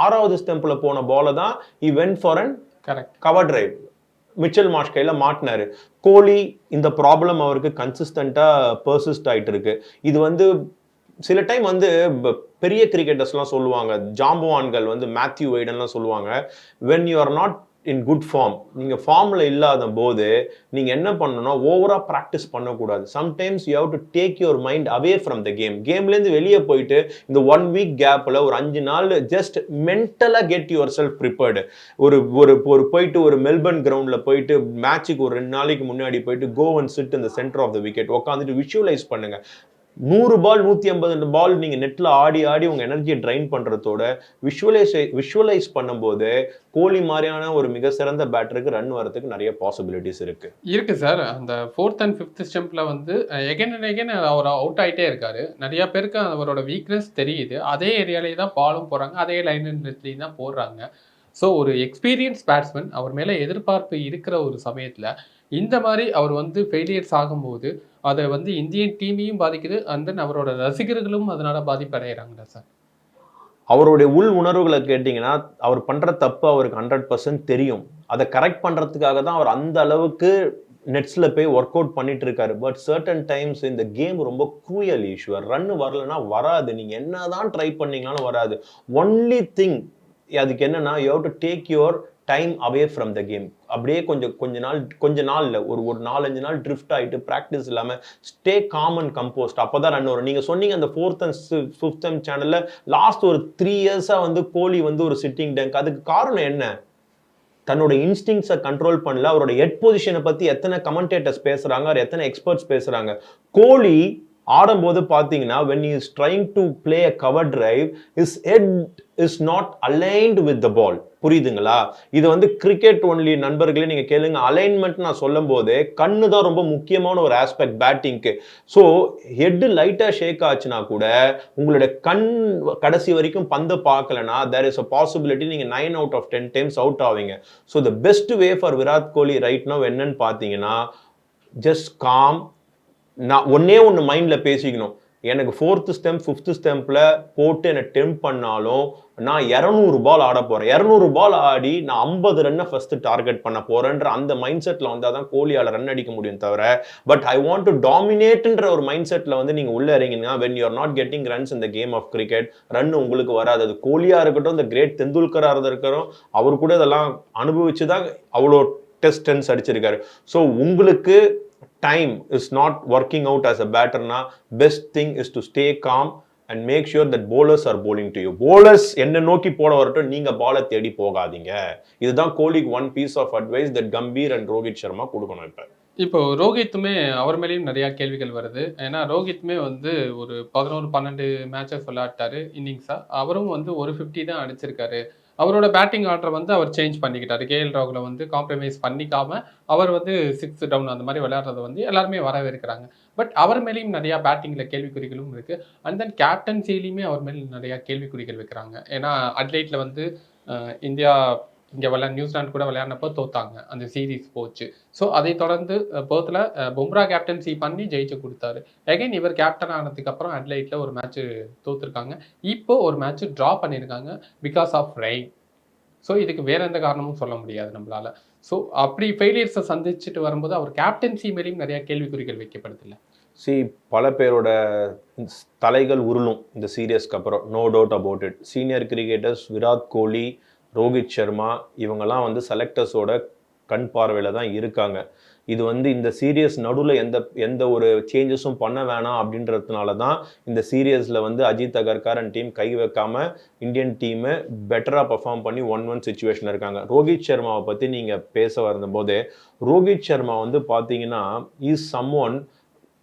[SPEAKER 1] ஆறாவது ஸ்டம்பில் போன பாலை தான் இ went for an
[SPEAKER 2] correct
[SPEAKER 1] cover drive Mitchell Marsh கையில் மாட்டினாரு. கோலி இந்த ப்ராப்ளம் அவருக்கு கன்சிஸ்டண்ட்டாக பர்சிஸ்ட் ஆயிட்டு இருக்கு. இது வந்து சில டைம் வந்து பெரிய கிரிக்கெட்டர்ஸ்லாம் சொல்லுவாங்க. ஜாம்பவான்கள் வந்து மேத்யூ வைடன்லாம் சொல்லுவாங்க. When you are not in good form நீங்கள் ஃபார்மில் இல்லாத போது நீங்கள் என்ன பண்ணணும்னா ஓவராக ப்ராக்டிஸ் பண்ணக்கூடாது. Sometimes you have to take your mind away from the game கேம்லேருந்து வெளியே போயிட்டு இந்த ஒன் வீக் கேப்பில் ஒரு அஞ்சு நாள் ஜஸ்ட் மென்டலாக கெட் யுவர் செல்ஃப் ப்ரிப்பேர்டு ஒரு ஒரு ஒரு போயிட்டு ஒரு மெல்பர்ன் கிரவுண்டில் போயிட்டு மேட்ச்சுக்கு ஒரு ரெண்டு நாளைக்கு முன்னாடி போயிட்டு கோ அண்ட் சிட் இந்த சென்டர் ஆஃப் த விக்கெட் உட்காந்துட்டு விஷுவலைஸ் பண்ணுங்கள் நூறு பால் நூற்றி ஐம்பது பால் நீங்கள் நெட்டில் ஆடி ஆடி உங்கள் எனர்ஜியை ட்ரைன் பண்ணுறதோட விஷுவலைஸ் விஷுவலைஸ் பண்ணும்போது கோலி மாதிரியான ஒரு மிக சிறந்த பேட்டருக்கு ரன் வரதுக்கு நிறைய பாசிபிலிட்டிஸ் இருக்குது
[SPEAKER 2] இருக்குது சார் அந்த ஃபோர்த் அண்ட் ஃபிஃப்த் ஸ்டெம்பில் வந்து எகைன் அண்ட் எகைன் அவர் அவுட் ஆகிட்டே இருக்கார். நிறையா பேருக்கு அவரோட வீக்னஸ் தெரியுது. அதே ஏரியாலேயே தான் பாலும் போகிறாங்க அதே லைன்லேயும் தான் போடுறாங்க. ஸோ ஒரு எக்ஸ்பீரியன்ஸ் பேட்ஸ்மேன் அவர் மேலே எதிர்பார்ப்பு இருக்கிற ஒரு சமயத்தில் இந்த மாதிரி அவர் வந்து ஃபெயிலியர்ஸ் ஆகும்போது அதை வந்து இந்தியன் டீமையும் பாதிக்குது அண்ட் தென் அவரோட ரசிகர்களும் அதனால பாதிப்படைகிறாங்களா சார்.
[SPEAKER 1] அவருடைய உள் உணர்வுகளை கேட்டிங்கன்னா அவர் பண்ணுற தப்பு அவருக்கு ஹண்ட்ரட் பர்சன்ட் தெரியும். அதை கரெக்ட் பண்ணுறதுக்காக தான் அவர் அந்த அளவுக்கு நெட்ஸில் போய் ஒர்க் அவுட் பண்ணிட்டு இருக்காரு. பட் சர்டன் டைம்ஸ் இந்த கேம் ரொம்ப க்ரூயல் இஷ்யூ ரன் வரலன்னா வராது. நீங்கள் என்னதான் ட்ரை பண்ணீங்கனாலும் வராது. ஒன்லி திங் அதுக்கு என்னன்னா you have to take your time away from the game அப்படியே கொஞ்சம் கொஞ்ச நாள் கொஞ்ச நாளில் ஒரு ஒரு நாலஞ்சு நாள் ட்ரிஃப்ட் ஆகிட்டு ப்ராக்டிஸ் இல்லாமல் ஸ்டே காமன் கம்போஸ்ட் அப்போ தான் ரன் வரும். நீங்கள் சொன்னீங்க அந்த ஃபோர்த் அண்ட் ஃபிஃப்த் அண்ட் சேனலில் லாஸ்ட் ஒரு த்ரீ இயர்ஸாக வந்து கோலி வந்து ஒரு சிட்டிங் டேங்க் அதுக்கு காரணம் என்ன? தன்னோட இன்ஸ்டிங்ஸை கண்ட்ரோல் பண்ணல. அவரோட ஹெட் பொசிஷனை பற்றி எத்தனை கமெண்டேட்டர்ஸ் பேசுகிறாங்க அவர் எத்தனை எக்ஸ்பர்ட்ஸ் பேசுகிறாங்க கோலி ஆடும்போது பார்த்தீங்கன்னா when is trying to play a cover drive is head is not aligned with the ball புரியுதுங்களா? இது வந்து கிரிக்கெட் ஒன்லி நண்பர்களே நீங்க கேளுங்க. அலைன்மெண்ட் நான் சொல்லும் போதே கண்ணு தான் ரொம்ப முக்கியமான ஒரு ஆஸ்பெக்ட் பேட்டிங்க்கு ஸோ ஹெட்டு லைட்டா ஷேக் ஆச்சுன்னா கூட உங்களுடைய கண் கடைசி வரைக்கும் பந்து பார்க்கலனா தேர் இஸ் அ பாசிபிலிட்டி நீங்க nine out of ten times out ஆவீங்க. So the best way for Virat Kohli right no என்னன்னு பார்த்தீங்கன்னா ஜஸ்ட் காம் நான் ஒன்னே ஒன்று மைண்டில் பேசிக்கணும். எனக்கு ஃபோர்த்து ஸ்டெம்ப் ஃபிஃப்த்து ஸ்டெம்பில் போட்டு என்னை டெம்ப் பண்ணாலும் நான் இரநூறு பால் ஆட போகிறேன் இரநூறு பால் ஆடி நான் ஐம்பது ரன்னை ஃபஸ்ட்டு டார்கெட் பண்ண போகிறேன்ற அந்த மைண்ட் செட்டில் வந்தால் தான் கோலியால் ரன் அடிக்க முடியும் தவிர பட் ஐ வாண்ட் டு டாமினேட்ன்ற ஒரு மைண்ட் செட்டில் வந்து நீங்கள் உள்ளே இறங்கினா when you are not getting runs இந்த கேம் ஆஃப் கிரிக்கெட் ரன் உங்களுக்கு வராது. அது கோலியாக இருக்கட்டும் இந்த கிரேட் தெந்துல்கராக இருக்கிறோம் அவர் கூட இதெல்லாம் அனுபவிச்சு தான் அவ்வளோ டெஸ்ட் டென்ஸ் அடிச்சிருக்காரு. ஸோ உங்களுக்கு time is not working out as a பேட்டர்னா best thing is to stay calm and make sure that bowlers are bowling to you bowlers என்ன நோக்கி போட வரட்டும் நீங்கள் பாலை தேடி போகாதீங்க. இதுதான் கோலிக்கு one piece of advice that Gambhir and Rohit Sharma கொடுக்கணும் இப்போ.
[SPEAKER 2] இப்போ ரோஹித்துமே அவர் மேலேயும் நிறையா கேள்விகள் வருது. ஏன்னா ரோஹித்துமே வந்து ஒரு பதினோரு பன்னெண்டு மேட்சஸ் விளையாட்டாரு இன்னிங்ஸாக அவரும் வந்து ஒரு ஃபிஃப்டி தான் அடிச்சிருக்காரு. அவரோட பேட்டிங் ஆர்டர் வந்து அவர் சேஞ்ச் பண்ணிக்கிட்டார். கேஎல் ராகுல வந்து காம்ப்ரமைஸ் பண்ணிக்காம அவர் வந்து சிக்ஸ் டவுன் அந்த மாதிரி விளையாடுறத வந்து எல்லாருமே வரவேற்கிறாங்க. பட் அவர் மேலேயும் நிறையா பேட்டிங்கில் கேள்விக்குறிகளும் இருக்குது அண்ட் தென் கேப்டன்சிலையுமே அவர் மேலே நிறையா கேள்விக்குறிகள் வைக்கிறாங்க. ஏன்னா அட்லைட்டில் வந்து இந்தியா இங்கே விளையா நியூசிலாந்து கூட விளையாடினப்போ தோத்தாங்க. அந்த சீரீஸ் போச்சு. ஸோ அதை தொடர்ந்து பேர்த்தில் பும்ரா கேப்டன்சி பண்ணி ஜெயிச்சு கொடுத்தாரு. அகைன் இவர் கேப்டன் ஆனதுக்கப்புறம் அட்லைட்டில் ஒரு மேட்ச் தோத்துருக்காங்க. இப்போ ஒரு மேட்ச்சு ட்ரா பண்ணியிருக்காங்க பிகாஸ் ஆஃப் ரெயின் ஸோ இதுக்கு வேற எந்த காரணமும் சொல்ல முடியாது நம்மளால். ஸோ அப்படி ஃபெயிலியர்ஸை சந்திச்சுட்டு வரும்போது அவர் கேப்டன்சி மேலேயும் நிறைய கேள்விக்குறிகள் வைக்கப்படுதில்ல.
[SPEAKER 1] சி பல பேரோட தலைகள் உருளும் இந்த சீரியஸ்க்கு அப்புறம். No doubt about it senior cricketers Virat Kohli Rohit Sharma இவங்கெல்லாம் வந்து செலக்டர்ஸோட கண் பார்வையில் தான் இருக்காங்க. இது வந்து இந்த சீரியஸ் நடுவில் எந்த எந்த ஒரு சேஞ்சஸும் பண்ண வேணாம் அப்படின்றதுனால தான் இந்த சீரியஸில் வந்து அஜித் அகர்கார் அண்ட் டீம் கை வைக்காம இந்தியன் டீமை பெட்டராக பர்ஃபார்ம் பண்ணி ஒன் ஒன் சுச்சுவேஷன் இருக்காங்க. ரோஹித் சர்மாவை பற்றி நீங்கள் பேச வரும்போது ரோஹித் சர்மா வந்து பார்த்தீங்கன்னா இஸ் சம் ஒன்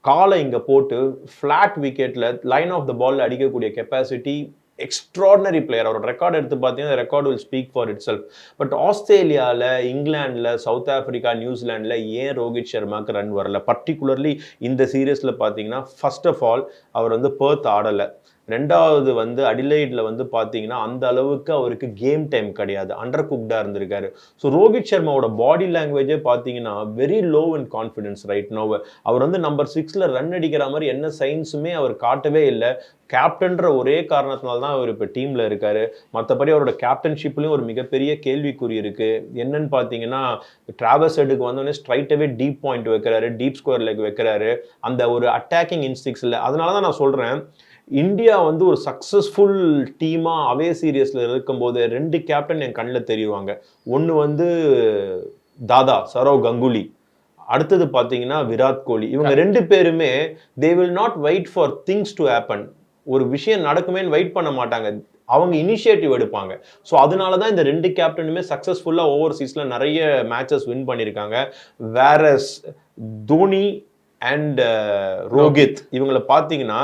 [SPEAKER 1] காலை இங்கே போட்டு ஃப்ளாட் விக்கெட்டில் லைன் ஆஃப் த பால் அடிக்கக்கூடிய கெப்பாசிட்டி எக்ஸ்ட்ராடனரி பிளேயர் அவரோட ரெக்கார்ட் எடுத்து பார்த்தீங்கன்னா record will speak for itself but ஆஸ்திரேலியாவில் இங்கிலாண்டில் சவுத் ஆஃப்ரிக்கா நியூசிலாண்டில் ஏன் ரோஹித் சர்மாக்கு ரன் வரல? பர்டிகுலர்லி இந்த சீரியஸில் பார்த்தீங்கன்னா ஃபர்ஸ்ட் ஆஃப் ஆல் அவர் வந்து பேர்த் ஆடலை. ரெண்டாவது வந்து அடிலைடில் வந்து பார்த்தீங்கன்னா அந்த அளவுக்கு அவருக்கு கேம் டைம் கிடையாது. அண்டர் குக்டாக இருந்திருக்காரு. ஸோ ரோஹித் சர்மாவோட பாடி லாங்குவேஜே பார்த்தீங்கன்னா very low in confidence right no அவர் வந்து நம்பர் சிக்ஸில் ரன் அடிக்கிற மாதிரி என்ன சைன்ஸுமே அவர் காட்டவே இல்லை. கேப்டன்ற ஒரே காரணத்தினால தான் அவர் இப்போ டீமில் இருக்கார். மற்றபடி அவரோட கேப்டன்ஷிப்லேயும் ஒரு மிகப்பெரிய கேள்விக்குறி இருக்குது என்னன்னு பார்த்தீங்கன்னா டிராவல்ஸ் ஹெட்டுக்கு வந்தோடனே ஸ்ட்ரைட்டாகவே டீப் பாயிண்ட் வைக்கிறாரு டீப் ஸ்கொயர் லெக் வைக்கிறாரு. அந்த ஒரு அட்டாக்கிங் இன்ஸ்டிக்ஸ் இல்லை அதனால தான் நான் சொல்கிறேன் இந்தியா வந்து ஒரு சக்ஸஸ்ஃபுல் டீமாக அவே சீரியஸில் இருக்கும்போது ரெண்டு கேப்டன் என் கண்ணில் தெரியுவாங்க. ஒன்று வந்து தாதா சரவ் கங்குலி. அடுத்தது பார்த்தீங்கன்னா விராட் கோலி. இவங்க ரெண்டு பேருமே they will not wait for things to happen ஒரு விஷயம் நடக்குமேன்னு வெயிட் பண்ண மாட்டாங்க. அவங்க இனிஷியேட்டிவ் எடுப்பாங்க. ஸோ அதனால தான் இந்த ரெண்டு கேப்டனுமே சக்ஸஸ்ஃபுல்லாக ஓவர்சீஸில் நிறைய மேட்சஸ் வின் பண்ணியிருக்காங்க வேற தோனி அண்ட் ரோஹித் uh, இவங்களை பார்த்தீங்கன்னா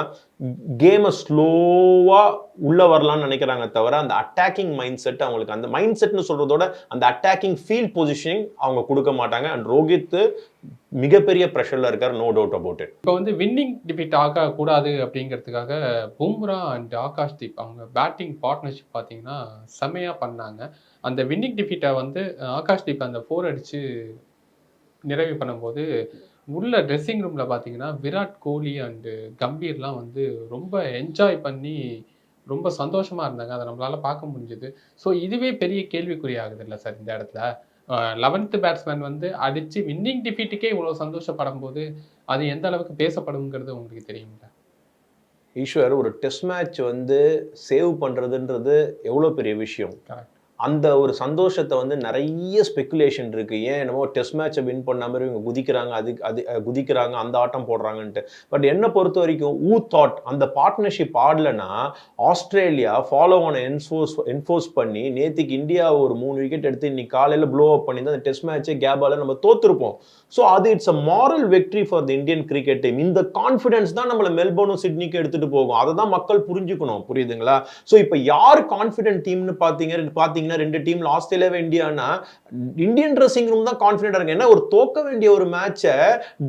[SPEAKER 1] கேமை ஸ்லோவாக உள்ளே வரலாம்னு நினைக்கிறாங்க தவிர அந்த அட்டாக்கிங் மைண்ட் செட் அவங்களுக்கு அந்த மைண்ட் செட்னு சொல்கிறதோட அந்த அட்டாக்கிங் ஃபீல்ட் பொசிஷனிங் அவங்க கொடுக்க மாட்டாங்க. அண்ட் ரோஹித் மிகப்பெரிய ப்ரெஷரில் இருக்கார் நோ டவுட் அபவுட் இட்
[SPEAKER 2] இப்போ வந்து வின்னிங் டிஃபீட் ஆகக்கூடாது அப்படிங்கிறதுக்காக பும்ரா அண்ட் ஆகாஷ் தீப் அவங்க பேட்டிங் பார்ட்னர்ஷிப் பார்த்தீங்கன்னா செமையாக பண்ணாங்க. அந்த வின்னிங் டிஃபீட்டை வந்து ஆகாஷ் தீப் அந்த ஃபோர் அடித்து நிறைவு பண்ணும்போது உள்ள ட்ரெஸ்ஸிங் ரூமில் பார்த்தீங்கன்னா விராட் கோலி அண்டு கம்பீர்லாம் வந்து ரொம்ப என்ஜாய் பண்ணி ரொம்ப சந்தோஷமாக இருந்தாங்க. அதை நம்மளால பார்க்க முடிஞ்சுது. ஸோ இதுவே பெரிய கேள்விக்குறி ஆகுது இல்லை சார் இந்த இடத்துல? லெவன்த்து பேட்ஸ்மேன் வந்து அடித்து வின்னிங் டிஃபீட்டுக்கே இவ்வளோ சந்தோஷப்படும் போது அது எந்த அளவுக்கு பேசப்படுங்கிறது உங்களுக்கு தெரியுங்களா?
[SPEAKER 1] ஈஸ்வர் ஒரு டெஸ்ட் மேட்ச் வந்து சேவ் பண்ணுறதுன்றது எவ்வளோ பெரிய விஷயம்?
[SPEAKER 2] கரெக்ட்
[SPEAKER 1] அந்த ஒரு சந்தோஷத்தை வந்து நிறைய ஸ்பெக்குலேஷன் இருக்குது ஏன் என்னமோ டெஸ்ட் மேட்சை வின் பண்ண மாதிரி இவங்க குதிக்கிறாங்க அது அது குதிக்கிறாங்க அந்த ஆட்டம் போடுறாங்கன்ட்டு. பட் என்னை பொறுத்த வரைக்கும் ஊ தாட் அந்த partnership ஆடலைன்னா Australia follow on enforce enforce பண்ணி நேற்றுக்கு இந்தியா ஒரு மூணு விக்கெட் எடுத்து இன்னைக்கு காலையில் ப்ளோ அப் பண்ணி அந்த டெஸ்ட் மேட்சே கேபால நம்ம தோற்றுருப்போம் ஸோ அது it's a moral victory for the Indian cricket team இந்த கான்ஃபிடன்ஸ் தான் நம்மளை மெல்போர்னும் சிட்னிக்கு எடுத்துகிட்டு போகும். அதை தான் மக்கள் புரிஞ்சுக்கணும். புரியுதுங்களா? ஸோ இப்போ யார் கான்ஃபிடென்ட் டீம்னு பார்த்தீங்க? பார்த்தீங்கன்னா ரெண்டு டீம்ல ஆஸ்திரேலியாவே இந்தியானா இந்தியன் ட்ரெஸ்ஸிங் ரூம் தான் கான்ஃபிடென்ட் இருக்கு ஏன்னா ஒரு தோக்க வேண்டிய ஒரு மேட்சை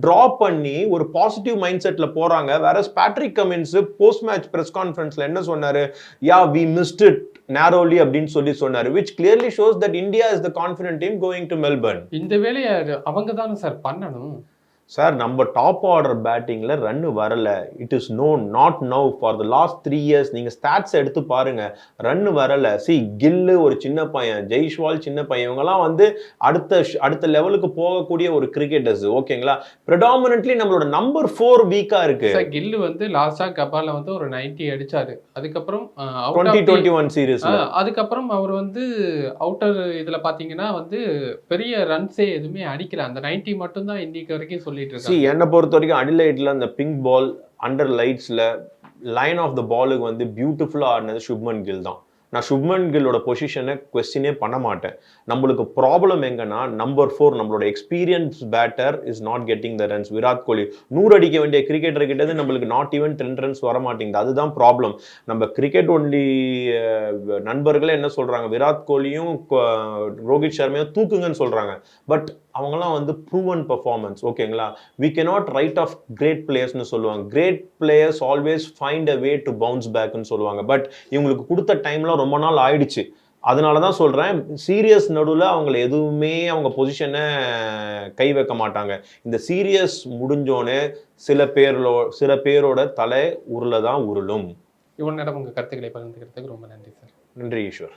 [SPEAKER 1] ட்ரா பண்ணி ஒரு பாசிட்டிவ் மைண்ட் செட்டில் போகிறாங்க வேற Patrick Cummins post match press கான்ஃபரன்ஸில் என்ன சொன்னார்? Yeah we missed it narrowly அப்படின்னு சொல்லி சொன்னார். Which clearly shows that India is the confident team going to Melbourne
[SPEAKER 2] இந்த வேலையை அவங்க தானே சார் பண்ணணும்.
[SPEAKER 1] சார் நம்ம டாப் ஆர்டர் பேட்டிங்ல ரன் வரல. It is known not now for the last three years நீங்க ஸ்டாட்ஸ் எடுத்து பாருங்க. ரன் வரல. சி கில்லு ஒரு சின்ன பையன் ஜெய்ஷ்வால் சின்ன பையன் இவங்கெல்லாம் வந்து அடுத்த அடுத்த லெவலுக்கு போகக்கூடிய ஒரு கிரிக்கெட்டர்ஸ் ஓகேங்களா? ப்ரெடாமினன்ட்லி நம்மளோட நம்பர் ஃபோர் வீக்கா இருக்கு.
[SPEAKER 2] கில்லு வந்து லாஸ்டா கபால வந்து ஒரு 90 அடிச்சாரு. அதுக்கப்புறம்
[SPEAKER 1] டுவெண்ட்டி டுவெண்ட்டி ஒன் சீரீஸ்ல
[SPEAKER 2] ஆ, அதுக்கப்புறம் அவர் வந்து அவுட்டர் இதுல பாத்தீங்கன்னா வந்து பெரிய ரன்ஸே எதுவுமே அடிக்கல. அந்த 90 மட்டும் தான் இன்னைக்கு வரைக்கும் சொல்லிட்டு
[SPEAKER 1] சி என்னை பொறுத்த வரைக்கும் அடிலைட்ல அந்த பிங்க் பால் அண்டர் லைட்ஸ்ல லைன் ஆஃப் த பாலுக்கு வந்து பியூட்டிஃபுல்லா ஆடினது சுப்மன் கில் தான். நான் சுப்மன் கில்லோட பொசிஷனை கொஸ்டினே பண்ண மாட்டேன். நம்மளுக்கு ப்ராப்ளம் எங்கன்னா நம்பர் ஃபோர் நம்மளோட experience batter is not getting the runs Virat Kohli நூறு அடிக்க வேண்டிய கிரிக்கெட்டர் கிட்டது நம்மளுக்கு நாட் ஈவன் டென் ரன்ஸ் வர மாட்டேங்குது. அதுதான் ப்ராப்ளம் நம்ம கிரிக்கெட் ஒன்லி நண்பர்களே என்ன சொல்றாங்க? விராட் கோலியும் ரோஹித் சர்மையும் தூக்குங்கன்னு சொல்றாங்க. பட் அவங்கெல்லாம் வந்து ப்ரூவன் பர்ஃபார்மன்ஸ் ஓகேங்களா? We cannot write off great பிளேயர்ஸ்னு சொல்லுவாங்க. Great players always find a way to bounce பேக்னு சொல்லுவாங்க. பட் இவங்களுக்கு கொடுத்த டைம்லாம் ரொம்ப நாள் ஆயிடுச்சு. அதனால தான் சொல்கிறேன் சீரியஸ் நடுவில் அவங்கள எதுவுமே அவங்க பொசிஷனை கை வைக்க மாட்டாங்க. இந்த சீரியஸ் முடிஞ்சோனே சில பேர்லோ சில பேரோட தலை உருளை தான் உருளும்.
[SPEAKER 2] இவனிடம் உங்க கருத்துக்களை பகிர்ந்துக்கிறதுக்கு ரொம்ப நன்றி சார்.
[SPEAKER 1] நன்றி ஈஸ்வர்.